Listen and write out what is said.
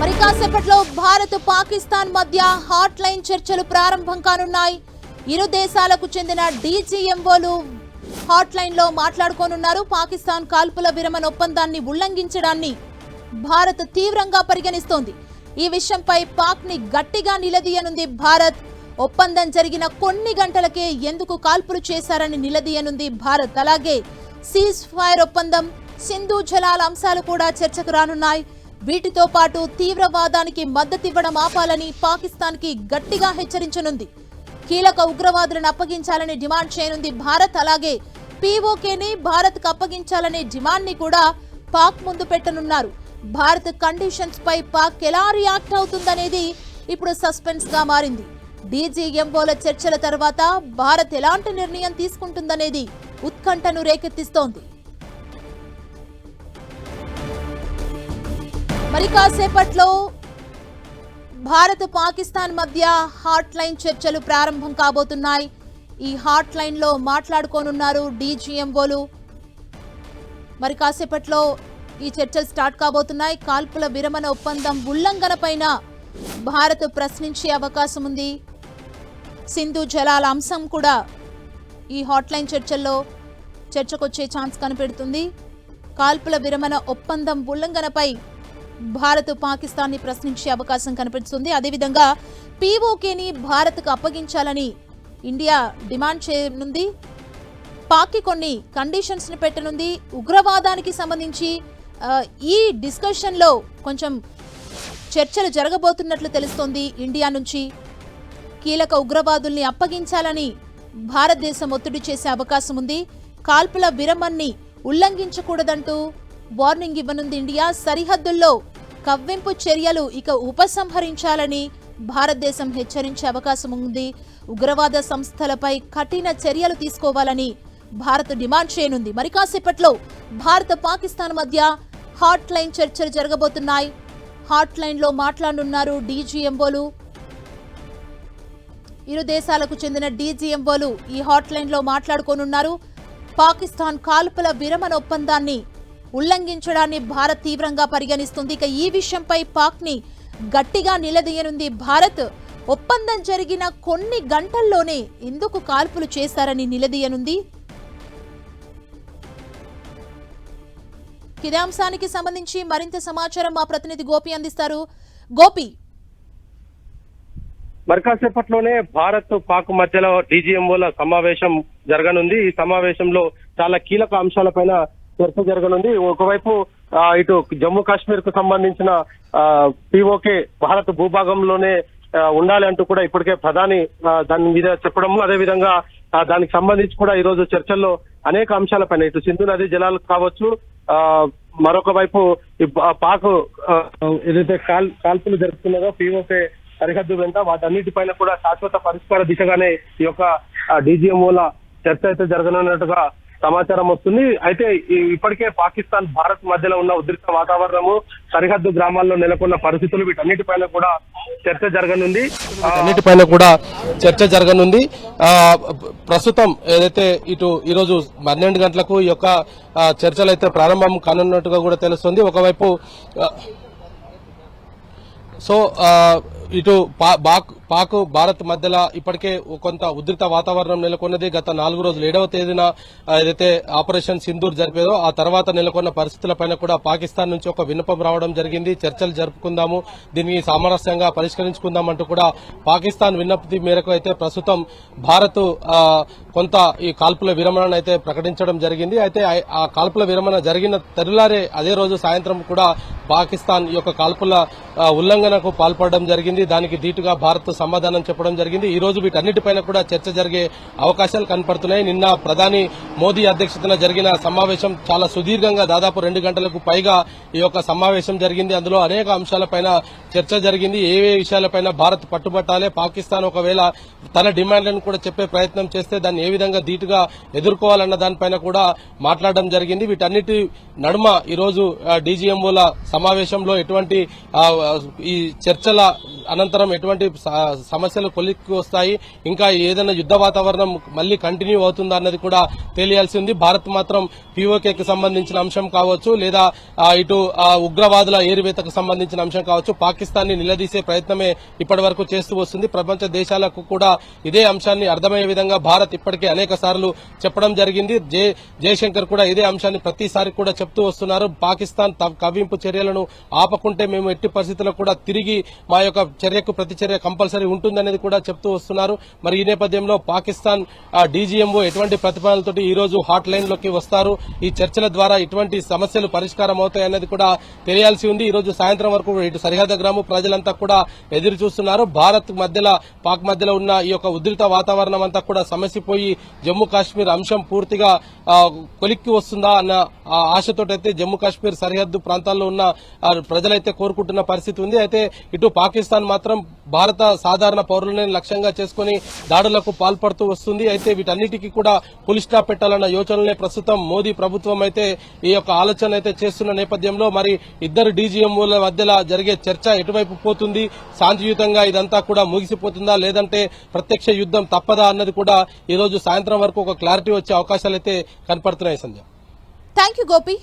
మరి కాసేపట్లో భారత్ పాకిస్తాన్ మధ్య హాట్ లైన్ చర్చలు ప్రారంభం కానున్నాయి. ఇరు దేశాలకు చెందిన డీజీఎంఓలు హాట్ లైన్లో మాట్లాడుకోనున్నారు. పాకిస్తాన్ కాల్పుల విరమణ ఒప్పందాన్ని ఉల్లంఘించడాన్ని భారత్ తీవ్రంగా పరిగణిస్తోంది. ఈ విషయంపై పాక్ని గట్టిగా నిలదీయనుంది భారత్. ఒప్పందం జరిగిన కొన్ని గంటలకే ఎందుకు కాల్పులు చేశారని నిలదీయనుంది భారత్. అలాగే సీజ్ ఫైర్ ఒప్పందం సింధు జలాల అంశాలు కూడా చర్చకు రానున్నాయి. వీటితో పాటు తీవ్రవాదానికి మద్దతివ్వడం ఆపాలని పాకిస్తాన్కి గట్టిగా హెచ్చరించనుంది. కీలక ఉగ్రవాదులను అప్పగించాలని డిమాండ్ చేయనుంది భారత్. అలాగే పీఓకేని భారత్కు అప్పగించాలనే డిమాండ్ని కూడా పాక్ ముందు పెట్టనున్నారు. భారత్ కండిషన్స్ పై పాక్ ఎలా రియాక్ట్ అవుతుందనేది ఇప్పుడు సస్పెన్స్గా మారింది. డీజీఎంఓల చర్చల తర్వాత భారత్ ఎలాంటి నిర్ణయం తీసుకుంటుందనేది ఉత్కంఠను రేకెత్తిస్తోంది. మరి కాసేపట్లో భారత్ పాకిస్తాన్ మధ్య హాట్ లైన్ చర్చలు ప్రారంభం కాబోతున్నాయి. ఈ హాట్ లైన్లో మాట్లాడుకోనున్నారు డీజీఎంఓలు. మరి కాసేపట్లో ఈ చర్చలు స్టార్ట్ కాబోతున్నాయి. కాల్పుల విరమణ ఒప్పందం ఉల్లంఘన పైన భారత్ ప్రశ్నించే అవకాశం ఉంది. సింధు జలాల అంశం కూడా ఈ హాట్ లైన్ చర్చల్లో చర్చకొచ్చే ఛాన్స్ కనిపెడుతుంది. కాల్పుల విరమణ ఒప్పందం ఉల్లంఘనపై భారత్ పాకిస్తాన్ని ప్రశ్నించే అవకాశం కనిపిస్తుంది. అదేవిధంగా పీఓకేని భారత్కు అప్పగించాలని ఇండియా డిమాండ్ చేయనుంది. పాక్కి కొన్ని కండిషన్స్ని పెట్టనుంది. ఉగ్రవాదానికి సంబంధించి ఈ డిస్కషన్లో కొంచెం చర్చలు జరగబోతున్నట్లు తెలుస్తోంది ఇండియా నుంచి. కీలక ఉగ్రవాదుల్ని అప్పగించాలని భారతదేశం ఒత్తిడి చేసే అవకాశం ఉంది. కాల్పుల విరమణని ఉల్లంఘించకూడదంటూ వార్నింగ్ ఇవ్వనుంది ఇండియా. సరిహద్దుల్లో కవ్వింపు చర్యలు ఇక ఉపసంహరించాలని భారతదేశం హెచ్చరించే అవకాశం ఉంది. ఉగ్రవాద సంస్థలపై కఠిన చర్యలు తీసుకోవాలని భారత్ డిమాండ్ చేయనుంది. మరి కాసేపట్లో భారత పాకిస్తాన్ మధ్య హాట్ లైన్ చర్చలు జరగబోతున్నాయి. హాట్ లైన్లో మాట్లాడనున్నారు డీజీఎంఓలు. ఇరు దేశాలకు చెందిన డీజీఎంఓలు ఈ హాట్ లైన్లో మాట్లాడుకోనున్నారు. పాకిస్తాన్ కాల్పుల విరమణ ఒప్పందాన్ని ఉల్లంఘించడాన్ని భారత్ తీవ్రంగా పరిగణిస్తుంది. ఇక ఈ విషయంపై పాక్ని గట్టిగా నిలదీయనుంది భారత్. ఒప్పందం జరిగిన కొన్ని గంటల్లోనే ఎందుకు కాల్పులు చేశారని నిలదీయనుంది. కిదాంశానికి సంబంధించి మరింత సమాచారం మా ప్రతినిధి గోపి అందిస్తారు. గోపి. మరికాసేపట్లోనే భారత్ పాక్ మధ్యలో డీజీఎంఓల సమావేశం జరగనుంది. ఈ సమావేశంలో చాలా కీలక అంశాలపైన చర్చ జరగనుంది. ఒకవైపు ఇటు జమ్మూ కాశ్మీర్కు సంబంధించిన పిఓకే భారత్ భూభాగంలోనే ఉండాలి అంటూ కూడా ఇప్పటికే ప్రధాని దాని మీద చెప్పడము. అదేవిధంగా దానికి సంబంధించి కూడా ఈ రోజు చర్చల్లో అనేక అంశాలపైన ఇటు సింధు నది జలాలు కావచ్చు ఆ, మరొక వైపు పాక్ ఏదైతే కాల్ కాల్పులు జరుపుతున్నదో పిఓకే సరిహద్దు వెంట వాటన్నిటిపైన కూడా శాశ్వత పరిష్కార దిశగానే ఈ యొక్క డీజీఎంఓల చర్చ అయితే జరగనున్నట్టుగా సమాచారం వస్తుంది. అయితే ఇప్పటికే పాకిస్తాన్ భారత్ మధ్యలో ఉన్న ఉద్రిక్త వాతావరణము సరిహద్దు గ్రామాల్లో నెలకొన్న పరిస్థితులు వీటన్నిటిపైన కూడా చర్చ జరగనుంది. అన్నిటిపైన కూడా చర్చ జరగనుంది. ప్రస్తుతం ఏదైతే ఇటు ఈరోజు పన్నెండు గంటలకు ఈ యొక్క చర్చలు అయితే ప్రారంభం కానున్నట్టుగా కూడా తెలుస్తుంది. ఒకవైపు సో ఇటు పా- బాక్ పాక్ భారత్ మధ్యలో ఇప్పటికే కొంత ఉధృత వాతావరణం నెలకొన్నది. గత నాలుగు రోజులు ఏడవ తేదీన ఏదైతే ఆపరేషన్ సింధూర్ జరిపేదో ఆ తర్వాత నెలకొన్న పరిస్థితులపైన కూడా పాకిస్తాన్ నుంచి ఒక విన్నపం రావడం జరిగింది. చర్చలు జరుపుకుందాము దీన్ని సామరస్యంగా పరిష్కరించుకుందామంటూ కూడా పాకిస్తాన్ విన్నపతి మేరకు అయితే ప్రస్తుతం భారత్ కొంత ఈ కాల్పుల విరమణను అయితే ప్రకటించడం జరిగింది. అయితే ఆ- కాల్పుల విరమణ జరిగిన తరులారే అదే రోజు సాయంత్రం కూడా పాకిస్తాన్ ఈ యొక్క కాల్పుల ఉల్లంఘనకు పాల్పడడం జరిగింది. దానికి ధీటుగా భారత్ సమాధానం చెప్పడం జరిగింది. ఈ రోజు వీటన్నిటిపైన కూడా చర్చ జరిగే అవకాశాలు కనపడుతున్నాయి. నిన్న ప్రధాని మోదీ అధ్యక్షతన జరిగిన సమావేశం చాలా సుదీర్ఘంగా దాదాపు రెండు గంటలకు పైగా ఈ యొక్క సమావేశం జరిగింది. అందులో అనేక అంశాలపైన చర్చ జరిగింది. ఏ ఏ విషయాలపైన భారత్ పట్టుబట్టాలి పాకిస్తాన్ ఒకవేళ తన డిమాండ్లను కూడా చెప్పే ప్రయత్నం చేస్తే దాన్ని ఏ విధంగా ధీటుగా ఎదుర్కోవాలన్న దానిపైన కూడా మాట్లాడడం జరిగింది. వీటన్నిటి నడుమ ఈరోజు డీజీఎంఓల సమావేశంలో ఎటువంటి ఈ చర్చల అనంతరం ఎటువంటి సమస్యలు కొలిక్కి వస్తాయి. ఇంకా ఏదైనా యుద్ధ వాతావరణం మళ్ళీ కంటిన్యూ అవుతుందా అన్నది కూడా తెలియాల్సి ఉంది భారత్ మాత్రం పీఓకేకి సంబంధించిన అంశం కావచ్చు లేదా ఇటు ఉగ్రవాదుల ఏరివేతకు సంబంధించిన అంశం కావచ్చు. పాకిస్తాన్ని నిలదీసే ప్రయత్నమే ఇప్పటి వరకు చేస్తూ వస్తుంది. ప్రపంచ దేశాలకు కూడా ఇదే అంశాన్ని అర్థమయ్యే విధంగా భారత్ ఇప్పటికే అనేక సార్లు చెప్పడం జరిగింది. జయశంకర్ కూడా ఇదే అంశాన్ని ప్రతిసారి కూడా చెప్తూ వస్తున్నారు. పాకిస్తాన్ కవ్వింపు చర్యలను ఆపకుంటే మేము ఎట్టి పరిస్థితుల్లో కూడా తిరిగి మా యొక్క చర్యకు ప్రతిచర్య కంపల్సరీ ఉంటుందనేది కూడా చెప్తూ వస్తున్నారు. మరి ఈ నేపథ్యంలో పాకిస్తాన్ డీజీఎంఓ ఎటువంటి ప్రతిపాదనలతో ఈ రోజు హాట్ లైన్లోకి వస్తారు? ఈ చర్చల ద్వారా ఇటువంటి సమస్యలు పరిష్కారం అవుతాయనేది కూడా తెలియాల్సి ఉంది. ఈ రోజు సాయంత్రం వరకు ఇటు సరిహద్దు గ్రామ ప్రజలంతా కూడా ఎదురు చూస్తున్నారు. భారత్ మధ్యలో పాక్ మధ్యలో ఉన్న ఈ యొక్క ఉద్రిత వాతావరణం అంతా కూడా సమసిపోయి జమ్మూ కాశ్మీర్ అంశం పూర్తిగా కొలిక్కి వస్తుందా అన్న ఆ ఆశతోటైతే జమ్మూ కాశ్మీర్ సరిహద్దు ప్రాంతాల్లో ఉన్న ప్రజలైతే కోరుకుంటున్న పరిస్థితి ఉంది. అయితే ఇటు పాకిస్తాన్ మాత్రం భారత సాధారణ పౌరులనే లక్ష్యంగా చేసుకుని దాడులకు పాల్పడుతూ వస్తుంది. అయితే వీటన్నిటికీ కూడా పులి స్టాప్ పెట్టాలన్న యోచనలే ప్రస్తుతం మోదీ ప్రభుత్వం అయితే ఈ యొక్క ఆలోచన అయితే చేస్తున్న నేపథ్యంలో మరి ఇద్దరు డీజీఎంఓల మధ్యలో జరిగే చర్చ ఎటువైపు పోతుంది? శాంతియుతంగా ఇదంతా కూడా ముగిసిపోతుందా? లేదంటే ప్రత్యక్ష యుద్ధం తప్పదా అన్నది కూడా ఈ రోజు సాయంత్రం వరకు ఒక క్లారిటీ వచ్చే అవకాశాలు అయితే కనపడుతున్నాయి సంధ్య. Thank you Gopi.